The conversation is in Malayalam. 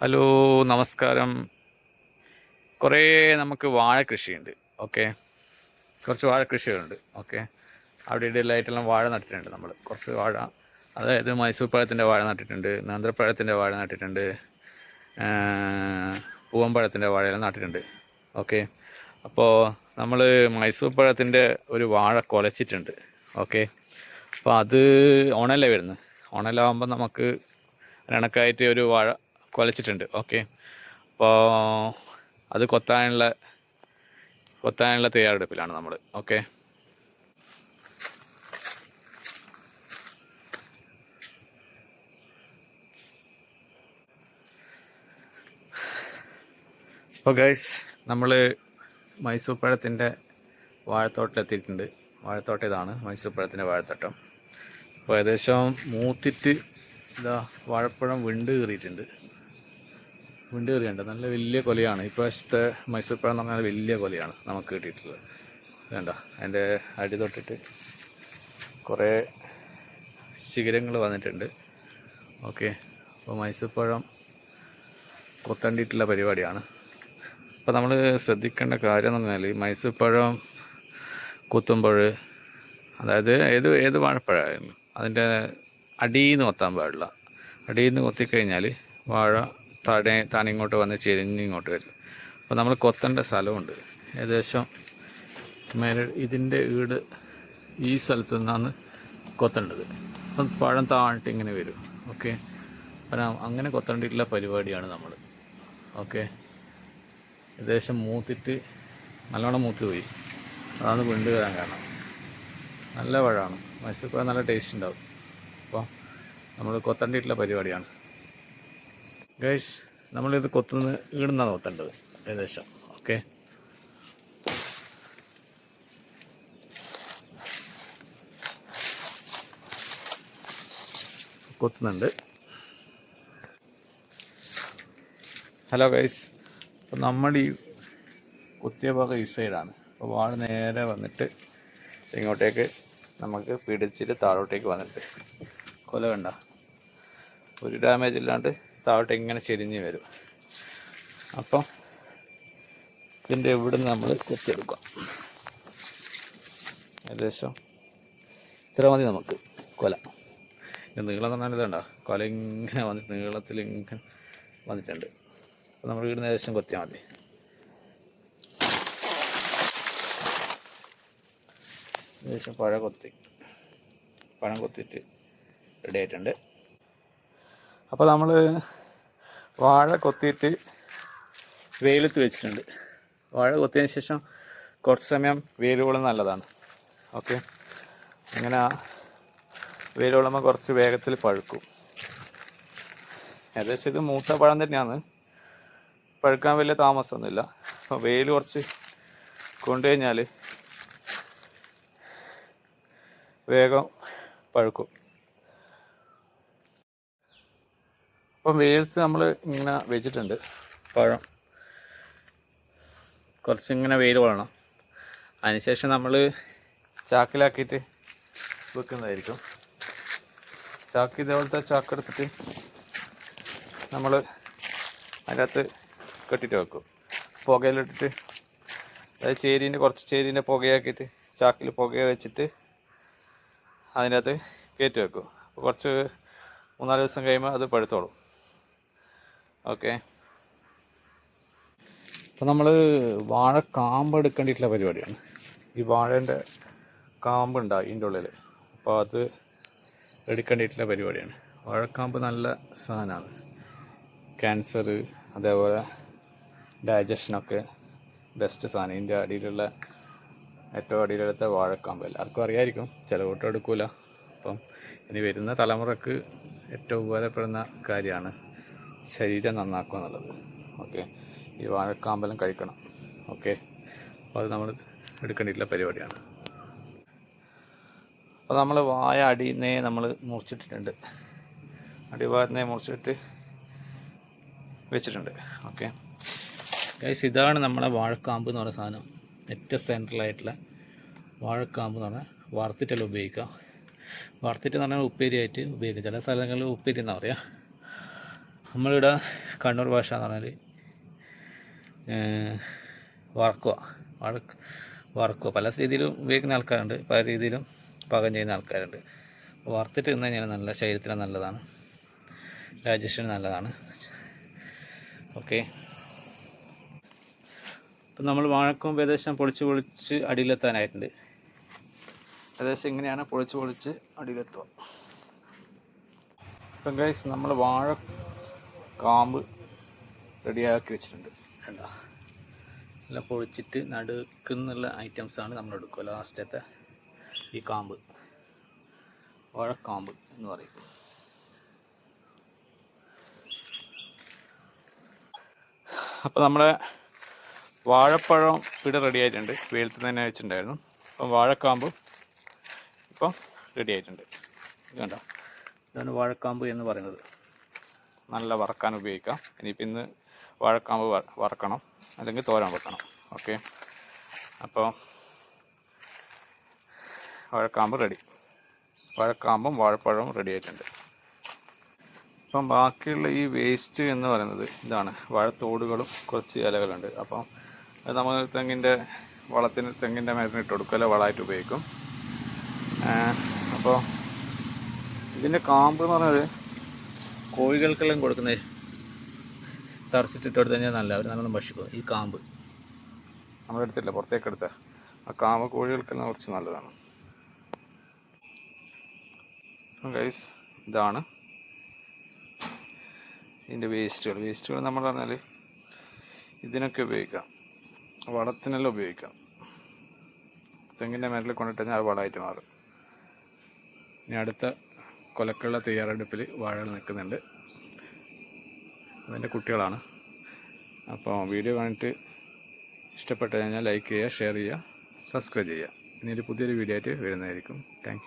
ഹലോ നമസ്കാരം. കുറേ നമുക്ക് വാഴ കൃഷിയുണ്ട് ഓക്കെ? കുറച്ച് വാഴ കൃഷികളുണ്ട് ഓക്കെ? അവിടെ ഇടയിലായിട്ടെല്ലാം വാഴ നട്ടിട്ടുണ്ട് നമ്മൾ കുറച്ച് വാഴ അതായത് മൈസൂർ പഴത്തിന്റെ വാഴ നട്ടിട്ടുണ്ട് നേന്ത്രപ്പഴത്തിന്റെ വാഴ നട്ടിട്ടുണ്ട് പൂവമ്പഴത്തിന്റെ വാഴയെല്ലാം നട്ടിട്ടുണ്ട് ഓക്കെ? അപ്പോൾ നമ്മൾ മൈസൂർ പഴത്തിന്റെ ഒരു വാഴ കുലച്ചിട്ടുണ്ട് ഓക്കെ? അപ്പോൾ അത് ഓണല്ലേ വരുന്നത്? ഓണലാവുമ്പോൾ നമുക്ക് കണക്കായിട്ട് ഒരു വാഴ കുലച്ചിട്ടുണ്ട്. ഓക്കെ അപ്പോൾ അത് കൊത്താനുള്ള കൊത്താനുള്ള തയ്യാറെടുപ്പിലാണ് നമ്മൾ ഓക്കെ അപ്പോൾ ഗൈസ് നമ്മൾ മൈസൂർ പഴത്തിന്റെ വാഴത്തോട്ടിലെത്തിയിട്ടുണ്ട് വാഴത്തോട്ടം ഇതാണ് മൈസൂർ പഴത്തിന്റെ വാഴത്തോട്ടം. അപ്പോൾ ഏകദേശം മൂത്തിട്ട് ഇതാ വാഴപ്പഴം വിണ്ട് കയറിയിട്ടുണ്ട് വിണ്ട് കയറിയുണ്ട് നല്ല വലിയ കൊലയാണ്. ഇപ്രാവശ്യത്തെ മൈസൂർ പഴം എന്ന് പറഞ്ഞാൽ വലിയ കൊലയാണ് നമുക്ക് കിട്ടിയിട്ടുള്ളത്. വേണ്ട. അതിന്റെ അടി തൊട്ടിട്ട് കുറേ ശിഖരങ്ങൾ വന്നിട്ടുണ്ട്. ഓക്കെ. അപ്പോൾ മൈസൂർ പഴം കൊത്തണ്ടിയിട്ടുള്ള പരിപാടിയാണ്. അപ്പോൾ നമ്മൾ ശ്രദ്ധിക്കേണ്ട കാര്യം എന്ന് പറഞ്ഞാൽ മൈസൂർ പഴം കുത്തുമ്പോൾ അതായത് ഏത് ഏത് വാഴപ്പഴമായാലും അതിന്റെ അടിയിൽ നിന്ന് കൊത്താൻ പാടില്ല. അടിയിൽ നിന്ന് കൊത്തിക്കഴിഞ്ഞാൽ വാഴ താഴെ താൻ ഇങ്ങോട്ട് വന്ന് ചെരിഞ്ഞ് ഇങ്ങോട്ട് വരും. അപ്പോൾ നമ്മൾ കൊത്തേണ്ട സ്ഥലമുണ്ട്. ഏകദേശം മേലെ ഇതിന്റെ വീട് ഈ സ്ഥലത്ത് നിന്നാണ് കൊത്തേണ്ടത്. അപ്പം പഴം താഴ്ന്നിട്ട് ഇങ്ങനെ വരും. ഓക്കെ? അപ്പം അങ്ങനെ കൊത്തേണ്ടിയിട്ടുള്ള പരിപാടിയാണ് നമ്മൾ. ഓക്കെ? ഏകദേശം മൂത്തിട്ട് നല്ലോണം മൂത്ത് പോയി. അതാണ് വീണ്ടു വരാൻ കാരണം. നല്ല പഴമാണ്. മൈസൂർ പഴം നല്ല ടേസ്റ്റ് ഉണ്ടാവും. അപ്പോൾ നമ്മൾ കൊത്തേണ്ടിയിട്ടുള്ള പരിപാടിയാണ്. ഗൈസ് നമ്മളിത് കൊത്തുന്ന ഈടുന്നാണ് കൊത്തേണ്ടത് ഏകദേശം. ഓക്കെ കൊത്തുന്നുണ്ട്. ഹലോ ഗൈസ് അപ്പോൾ നമ്മുടെ ഈ കുത്തിയ ഭാഗം ഈ സൈഡാണ് അപ്പോൾ വാൾ നേരെ വന്നിട്ട് ഇങ്ങോട്ടേക്ക് നമുക്ക് പിടിച്ചിട്ട് താഴോട്ടേക്ക് വന്നിട്ട്. കൊല കണ്ട. ഒരു ഡാമേജ് ഇല്ലാണ്ട് താഴോട്ട് ഇങ്ങനെ ചെരിഞ്ഞ് വരും. അപ്പം ഇതിന്റെ ഇവിടുന്ന് നമ്മൾ കുത്തിയെടുക്കാം. ഏകദേശം ഇത്ര മതി നമുക്ക് കൊല. നീളം തന്നാൽ ഇതുണ്ടോ കൊല ഇങ്ങനെ വന്നിട്ട് നീളത്തിൽ ഇങ്ങനെ വന്നിട്ടുണ്ട്. അപ്പോൾ നമ്മൾ ഇവിടുന്ന് ഏകദേശം കൊത്തിയാൽ മതി. ഏകദേശം പഴ കൊത്തി. പഴം കൊത്തിയിട്ട് റെഡി ആയിട്ടുണ്ട്. അപ്പോൾ നമ്മൾ വാഴ കൊത്തിയിട്ട് വെയിലത്ത് വെച്ചിട്ടുണ്ട്. വാഴ കൊത്തിയതിന് ശേഷം കുറച്ച് സമയം വെയിൽ കൊള്ളുന്ന നല്ലതാണ്. ഓക്കെ? അങ്ങനെ വെയിൽ കൊള്ളുമ്പോൾ കുറച്ച് വേഗത്തിൽ പഴുക്കും. ഏകദേശം ഇത് മൂത്ത പഴം തന്നെയാണ്. പഴുക്കാൻ വലിയ താമസമൊന്നുമില്ല. അപ്പോൾ വെയിൽ കുറച്ച് കൊണ്ടുകഴിഞ്ഞാൽ വേഗം പഴുക്കും. അപ്പം വെയിലത്ത് നമ്മൾ ഇങ്ങനെ വെച്ചിട്ടുണ്ട് പഴം. കുറച്ചിങ്ങനെ വെയിൽ വേണം അതിനുശേഷം നമ്മൾ ചാക്കിലാക്കിയിട്ട് വെക്കുന്നതായിരിക്കും. ചാക്ക് ഇതേപോലത്തെ ചാക്ക് എടുത്തിട്ട് നമ്മൾ അതിനകത്ത് കെട്ടിട്ട് വെക്കും. പുകയിലിട്ടിട്ട് അതായത് ചേരീന്റെ കുറച്ച് ചേരീന്റെ പുകയാക്കിയിട്ട് ചാക്കിൽ പുക വെച്ചിട്ട് അതിനകത്ത് കയറ്റി വെക്കും. കുറച്ച് മൂന്നാൽ ദിവസം കഴിയുമ്പോൾ അത് പഴുത്തോളും. ഓക്കെ. അപ്പോൾ നമ്മൾ വാഴ കാമ്പ് എടുക്കേണ്ടിയിട്ടുള്ള പരിപാടിയാണ്. ഈ വാഴേന്റെ കാമ്പ് ഉണ്ടാവും ഇതിന്റെ ഉള്ളിൽ അപ്പോൾ അത് എടുക്കേണ്ടിയിട്ടുള്ള പരിപാടിയാണ്. വാഴക്കാമ്പ് നല്ല സാധനമാണ് ക്യാൻസർ അതേപോലെ ഡൈജഷനൊക്കെ ബെസ്റ്റ് സാധനം ഇതിന്റെ അടിയിലുള്ള ഏറ്റവും അടിയിലെടുത്ത വാഴക്കാമ്പ്. എല്ലാവർക്കും അറിയായിരിക്കും. ചില കൂട്ടം എടുക്കൂല. അപ്പം ഇനി വരുന്ന തലമുറയ്ക്ക് ഏറ്റവും ഉപകാരപ്പെടുന്ന കാര്യമാണ് ശരീരം നന്നാക്കുക എന്നുള്ളത് ഓക്കെ? ഈ വാഴക്കാമ്പലം കഴിക്കണം. ഓക്കെ? അപ്പോൾ അത് നമ്മൾ എടുക്കേണ്ടിയിട്ടുള്ള പരിപാടിയാണ്. അപ്പോൾ നമ്മൾ വായ അടിയുന്നേ നമ്മൾ മുറിച്ചിട്ടിട്ടുണ്ട്. അടിഭാഗത്തുനിന്നേ മുറിച്ചിട്ട് വെച്ചിട്ടുണ്ട്. ഓക്കെ? ഗൈസ് ഇതാണ് നമ്മുടെ വാഴക്കാമ്പ് എന്ന് പറയുന്ന സാധനം. ഏറ്റവും സെൻട്രലായിട്ടുള്ള വാഴക്കാമ്പ് എന്ന് പറഞ്ഞാൽ വറുത്തിട്ടെല്ലാം ഉപയോഗിക്കാം വറുത്തിട്ട് എന്ന് പറഞ്ഞാൽ ഉപ്പേരിയായിട്ട് ഉപയോഗിക്കാം ചില സ്ഥലങ്ങളിൽ ഉപ്പേരി എന്നാണ് പറയുക നമ്മളിവിടെ കണ്ണൂർ ഭാഷ എന്ന് പറഞ്ഞാൽ വറക്കുക. വഴക്ക് വറക്കുക. പല രീതിയിലും ഉപയോഗിക്കുന്ന ആൾക്കാരുണ്ട്. പല രീതിയിലും പാകം ചെയ്യുന്ന ആൾക്കാരുണ്ട്. വറുത്തിട്ട് തിന്നു കഴിഞ്ഞാൽ നല്ല ശരീരത്തിന് നല്ലതാണ്. ഡൈജഷന് നല്ലതാണ്. ഓക്കെ. ഇപ്പം നമ്മൾ വാഴക്കും ഏകദേശം പൊളിച്ച് പൊളിച്ച് അടിയിലെത്താനായിട്ടുണ്ട്. ഏകദേശം ഇങ്ങനെയാണ് പൊളിച്ച് പൊളിച്ച് അടിയിലെത്തുക. ഇപ്പം ഗൈസ് നമ്മൾ വാഴ കാമ്പ് റെഡിയാക്കി വെച്ചിട്ടുണ്ട്. കണ്ടോ? എല്ലാം പൊളിച്ചിട്ട് നടുക്കുന്നുള്ള ഐറ്റംസാണ് നമ്മൾ എടുക്കുക. ലാസ്റ്റത്തെ ഈ കാമ്പ്. വാഴക്കാമ്പ് എന്ന് പറയും. അപ്പോൾ നമ്മുടെ വാഴപ്പഴം ഇവിടെ റെഡി ആയിട്ടുണ്ട്. വെയിലത്ത് തന്നെ വെച്ചിട്ടുണ്ടായിരുന്നു. അപ്പം വാഴക്കാമ്പ് ഇപ്പം റെഡി ആയിട്ടുണ്ട്. ഇത് കണ്ടോ? ഇതാണ് വാഴക്കാമ്പ് എന്ന് പറയുന്നത്. നല്ല വറക്കാൻ ഉപയോഗിക്കാം ഇനിയിപ്പോൾ ഇന്ന് വാഴക്കാമ്പ് വറക്കണം. അല്ലെങ്കിൽ തോരൻ വെക്കണം. ഓക്കെ? അപ്പോൾ വാഴക്കാമ്പ് റെഡി വാഴക്കാമ്പും വാഴപ്പഴവും റെഡി ആയിട്ടുണ്ട്. ഇപ്പം ബാക്കിയുള്ള ഈ വേസ്റ്റ് എന്ന് പറയുന്നത് ഇതാണ്. വാഴത്തോടുകളും കുറച്ച് ഇലകളുണ്ട്. അപ്പം അത് നമ്മൾ തെങ്ങിന്റെ വളത്തിന് തെങ്ങിന്റെ മരുന്ന് ഇട്ട് കൊടുക്കുക അല്ല വളമായിട്ട് ഉപയോഗിക്കും. അപ്പോൾ ഇതിന്റെ കാമ്പ് എന്ന് പറയുന്നത് കോഴികൾക്കെല്ലാം കൊടുക്കുന്ന തറച്ചിട്ടിട്ട് കൊടുത്തു കഴിഞ്ഞാൽ നല്ല അവർ നല്ലോണം ഭക്ഷിക്കും. ഈ കാമ്പ്. നമ്മളെടുത്തില്ല പുറത്തേക്ക് എടുത്ത. ആ കാമ്പ് കോഴികൾക്കെല്ലാം കുറച്ച് നല്ലതാണ്. ഗൈസ് ഇതാണ് ഇതിന്റെ വേസ്റ്റുകൾ. വേസ്റ്റുകൾ നമ്മൾ പറഞ്ഞാൽ ഇതിനൊക്കെ ഉപയോഗിക്കാം. വളത്തിനെല്ലാം ഉപയോഗിക്കാം. തെങ്ങിന്റെ മേലിൽ കൊണ്ടിട്ട് കഴിഞ്ഞാൽ അത് വളമായിട്ട് മാറും. ഇനി അടുത്ത കൊലക്കുള്ള തയ്യാറെടുപ്പിൽ വാഴകൾ നിൽക്കുന്നുണ്ട്. അതിന്റെ കുട്ടികളാണ്. അപ്പോൾ വീഡിയോ കണ്ടിട്ട് ഇഷ്ടപ്പെട്ട് കഴിഞ്ഞാൽ ലൈക്ക് ചെയ്യുക ഷെയർ ചെയ്യുക സബ്സ്ക്രൈബ് ചെയ്യുക. ഇനി ഒരു പുതിയൊരു വീഡിയോ ആയിട്ട് വരുന്നതായിരിക്കും. താങ്ക്